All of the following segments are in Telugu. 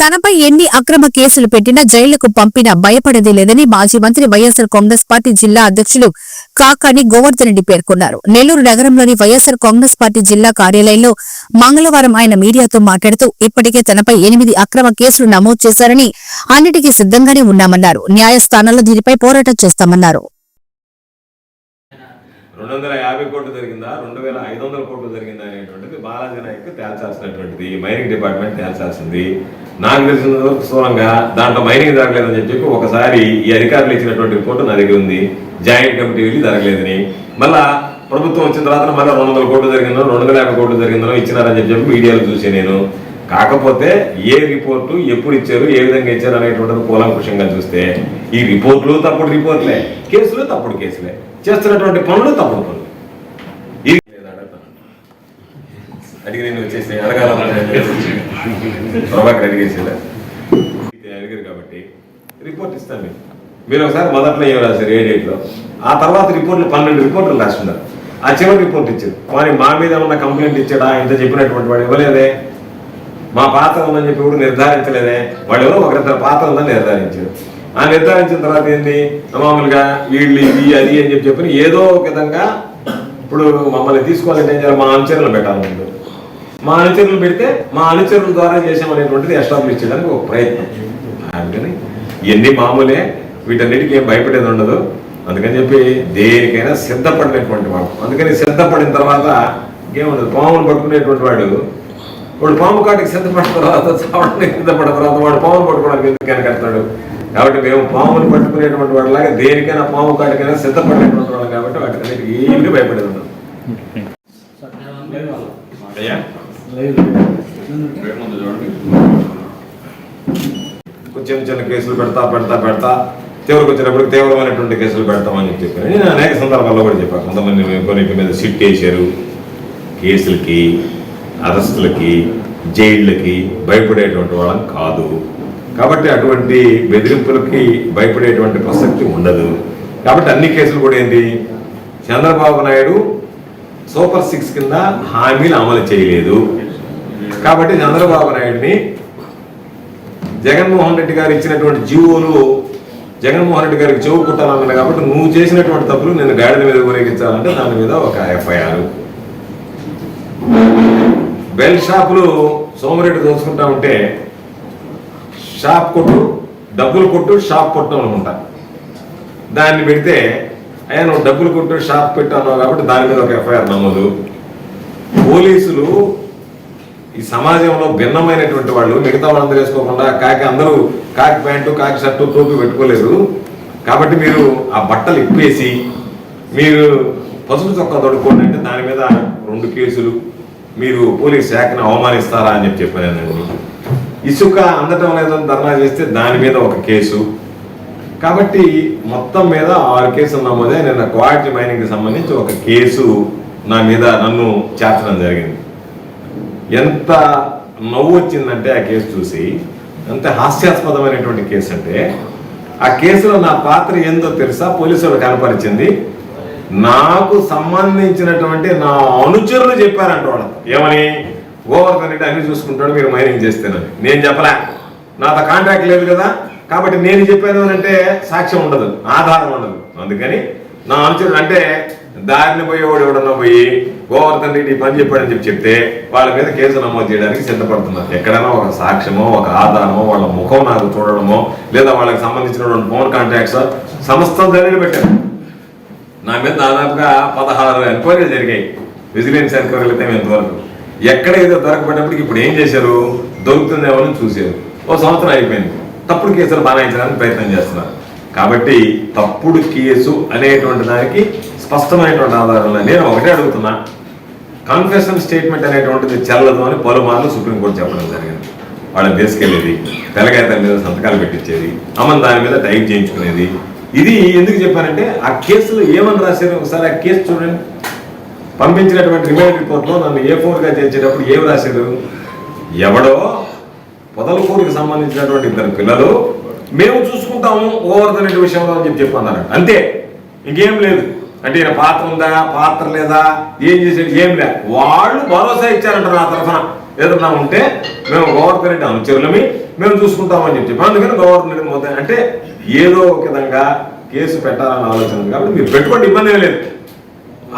తనపై ఎన్ని అక్రమ కేసులు పెట్టినా జైళ్ళకు పంపినా భయపడేది లేదని మాజీ మంత్రి వైఎస్సార్ కాంగ్రెస్ పార్టీ జిల్లా అధ్యక్షులు కాకాని గోవర్ధన్ రెడ్డి పేర్కొన్నారు. నెల్లూరు నగరంలోని వైఎస్సార్ కాంగ్రెస్ పార్టీ జిల్లా కార్యాలయంలో మంగళవారం ఆయన మీడియాతో మాట్లాడుతూ ఇప్పటికే తనపై ఎనిమిది అక్రమ కేసులు నమోదు చేశారని అన్నిటికీ సిద్ధంగానే ఉన్నామన్నారు. న్యాయస్థానంలో దీనిపై పోరాటం చేస్తామన్నారు. రెండు వందల యాభై కోట్లు జరిగిందా? రెండు వేల ఐదు వందల కోట్లు జరిగిందా అనేటువంటిది బాలాజీ నాయక్ తేల్చాల్సినటువంటిది. మైనింగ్ డిపార్ట్మెంట్ తేల్చాల్సింది. నాకు తెలిసిన స్థూలంగా దాంట్లో మైనింగ్ జరగలేదని చెప్పి ఒకసారి ఈ అధికారులు ఇచ్చినటువంటి రిపోర్టు నా దగ్గర ఉంది. జాయింట్ కమిటీ వెళ్ళి జరగలేదని. మళ్ళా ప్రభుత్వం వచ్చిన తర్వాత మళ్ళీ రెండు వందల కోట్లు జరిగిందో రెండు వందల యాభై కోట్లు జరిగిందో ఇచ్చినారని చెప్పి మీడియాలో చూసి నేను. కాకపోతే ఏ రిపోర్టు ఎప్పుడు ఇచ్చారు ఏ విధంగా ఇచ్చారు అనేటువంటిది కూలంకుషంగా చూస్తే ఈ రిపోర్ట్లు తప్పుడు రిపోర్ట్లే కేసులు తప్పుడు కేసులే. చేస్తున్నటువంటి పనులు తప్పుడు పనులు ఇది లేదా అడగతాను. అడిగి నేను వచ్చేసి అడగాలనుకున్నాను ప్రభాకర్ అడిగేసేలా అడిగారు కాబట్టి రిపోర్ట్ ఇస్తాను మీకు. మీరు ఒకసారి మొదట్లో ఏం రాశారు ఏ డేట్లో? ఆ తర్వాత రిపోర్ట్లు పన్నెండు రిపోర్ట్లు రాస్తున్నారు. ఆ చివరి రిపోర్ట్ ఇచ్చారు. కానీ మా మీద ఏమన్నా కంప్లైంట్ ఇచ్చాడా? ఇంత చెప్పినటువంటి వాడు ఇవ్వలేదే. మా పాత్ర ఉందని చెప్పి కూడా నిర్ధారించలేదే. వాళ్ళు ఎవరో ఒకరిద్దరు పాత్ర ఉందని నిర్ధారించారు. ఆ నిర్ధారించిన తర్వాత ఏంటి మామూలుగా వీళ్ళు ఇది అది అని చెప్పి చెప్పి ఏదో ఒక విధంగా ఇప్పుడు మమ్మల్ని తీసుకోవాలంటే ఏం చేయాలి? మా అంచనలు పెట్టాలి మా అనుచరులు పెడితే మా అనుచరుల ద్వారా చేసామనేటువంటిది ఎస్టాబ్లిష్ చేయడానికి ఒక ప్రయత్నం. అందుకని ఇవన్నీ మామూలే వీటన్నిటికీ ఏం భయపడేది ఉండదు. అందుకని చెప్పి దేనికైనా సిద్ధపడినటువంటి వాడు. అందుకని సిద్ధపడిన తర్వాత ఇంకేముండదు పాములు పట్టుకునేటువంటి వాడు వాడు పాము కాటికి సిద్ధపడిన తర్వాత చావడానికి సిద్ధపడిన తర్వాత వాడు పాములు పట్టుకోవడానికి ఎందుకు వెనకడతాడు కాబట్టి మేము పాములు పట్టుకునేటువంటి వాడిలాగా దేనికైనా పాము కాటికైనా సిద్ధపడినటువంటి వాడు కాబట్టి వాటికి ఏమీ భయపడేది ఉండదు. అయ్యా. చిన్న చిన్న కేసులు పెడతా పెడతా పెడతా. తీవ్రకు వచ్చినప్పుడు తీవ్రమైనటువంటి కేసులు పెడతామని చెప్పారు. నేను అనేక సందర్భాల్లో కూడా చెప్పాను. కొంతమంది కొన్ని మీద సిట్ వేశారు కేసులకి అరెస్టులకి జైళ్ళకి భయపడేటువంటి వాళ్ళం కాదు. కాబట్టి అటువంటి బెదిరింపులకి భయపడేటువంటి ప్రసక్తి ఉండదు. కాబట్టి అన్ని కేసులు కూడా ఏంటి? చంద్రబాబు నాయుడు సూపర్ సిక్స్ కింద హామీలు అమలు చేయలేదు. కాబట్టి చంద్రబాబు నాయుడిని జగన్మోహన్ రెడ్డి గారు ఇచ్చినటువంటి జీవోలు జగన్మోహన్ రెడ్డి గారికి చెవు కుట్టాలన్నారు కాబట్టి నువ్వు చేసినటువంటి తప్పులు నేను గాడిద మీద ఊరేగించాలంటే దాని మీద ఒక ఎఫ్ఐఆర్. బెల్ షాపులు సోమరెడ్డి దోచుకుంటా ఉంటే షాప్ కొట్టు డబ్బులు కొట్టు షాప్ కొట్టు అనుకుంటా. దాన్ని పెడితే అయ్యా నువ్వు డబ్బులు కొట్టు షాప్ పెట్టు అన్నావు కాబట్టి దాని మీద ఒక ఎఫ్ఐఆర్ నమోదు. పోలీసులు ఈ సమాజంలో భిన్నమైనటువంటి వాళ్ళు మిగతా వాళ్ళందరూ వేసుకోకుండా కాకి అందరూ కాకి ప్యాంటు కాకి షర్టు టోపీ పెట్టుకోలేదు. కాబట్టి మీరు ఆ బట్టలు ఇప్పేసి మీరు పసుపు చొక్కా తొడుక్కోండి అంటే దాని మీద రెండు కేసులు. మీరు పోలీస్ శాఖను అవమానిస్తారా అని చెప్పి చెప్పారు ఇసుక అందటం లేదని ధర్నా చేస్తే దాని మీద ఒక కేసు. కాబట్టి మొత్తం మీద ఆరు కేసులు నమోదే నిన్న క్వాలిటీ మైనింగ్కి సంబంధించి ఒక కేసు నా మీద నన్ను చేర్చడం జరిగింది. ఎంత నవ్వు వచ్చిందంటే ఆ కేసు చూసి ఎంత హాస్యాస్పదమైనటువంటి కేసు అంటే ఆ కేసులో నా పాత్ర ఏందో తెలుసా? పోలీసులు కనపరిచింది నాకు సంబంధించినటువంటి నా అనుచరులు చెప్పారంట వాళ్ళు ఏమని? గోవర్ధన్ రెడ్డి అన్ని చూసుకుంటాడు మీరు మైనింగ్ చేస్తేనని. నేను చెప్పలే. నాతో కాంటాక్ట్ లేదు కదా కాబట్టి నేను చెప్పాను అని అంటే సాక్ష్యం ఉండదు ఆధారం ఉండదు. అందుకని నా అనుచరుడు అంటే దారిని పోయేవాడు ఎవడన్నా పోయి గోవర్ధన్ రెడ్డి పని చెప్పాడని చెప్పి చెప్తే వాళ్ళ మీద కేసు నమోదు చేయడానికి సిద్ధపడుతున్నారు. ఎక్కడైనా ఒక సాక్ష్యమో ఒక ఆధారమో వాళ్ళ ముఖం నాకు చూడడమో లేదా వాళ్ళకి సంబంధించినటువంటి ఫోన్ కాంటాక్ట్స్ సమస్తం దళిలు పెట్టారు. నా మీద దాదాపుగా పదహారు ఎంక్వైరీలు జరిగాయి. విజిలెన్స్ ఎంక్వైరీలు అయితే ఇంతవరకు ఎక్కడ ఏదో దొరకబడినప్పటికి ఇప్పుడు ఏం చేశారు? దొరుకుతుందేమో చూశారు. ఓ సంవత్సరం అయిపోయింది. తప్పుడు కేసులు బనాయించడానికి ప్రయత్నం చేస్తున్నారు. కాబట్టి తప్పుడు కేసు అనేటువంటి దానికి స్పష్టమైనటువంటి ఆధారంలో నేను ఒకటే అడుగుతున్నా. కన్ఫెషన్ స్టేట్మెంట్ అనేటువంటిది చెల్లదు అని పలుమార్లు సుప్రీంకోర్టు చెప్పడం జరిగింది. వాళ్ళని తీసుకెళ్ళేది తన మీద సంతకాలు పెట్టించేది అమ్మని దాని మీద టైప్ చేయించుకునేది. ఇది ఎందుకు చెప్పానంటే ఆ కేసులో ఏమని రాశారు? ఒకసారి ఆ కేసు చూడండి. పంపించినటువంటి రిమైండ్ రిపోర్ట్లో నన్ను ఏ ఫోర్గా చేసేటప్పుడు ఏం రాశారు? ఎవడో పొదలకూరుకు సంబంధించినటువంటి ఇద్దరు పిల్లలు మేము చూసుకుంటాము ఓవర్ రెడ్డి విషయంలో అని చెప్పి చెప్పన్నారు అంతే. ఇంకేం లేదు. అంటే ఈయన పాత్ర ఉందా పాత్ర లేదా ఏం చేసేది ఏం లే. వాళ్ళు భరోసా ఇచ్చారంట నా తరఫున. ఏదన్నా ఉంటే మేము గోవర్ధన్ అనుచరులమి మేము చూసుకుంటామని చెప్పి. అందుకని గవర్నమెంట్ రెడ్డి మొత్తం అంటే ఏదో ఒక విధంగా కేసు పెట్టాలని ఆలోచన ఉంది కాబట్టి మీరు పెట్టుకోండి ఇబ్బంది లేదు.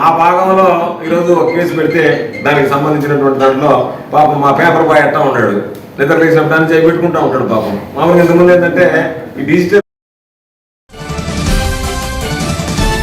ఆ భాగంలో ఈరోజు ఒక కేసు పెడితే దానికి సంబంధించినటువంటి దాంట్లో పాపం మా పేపర్ బాయ్ అట్టా ఉన్నాడు. నిద్ర లేచిన దాన్ని చేయి పెట్టుకుంటా ఉంటాడు పాపం. మామూలుగా ఇంతకుముందు ఏంటంటే ఈ డిజిటల్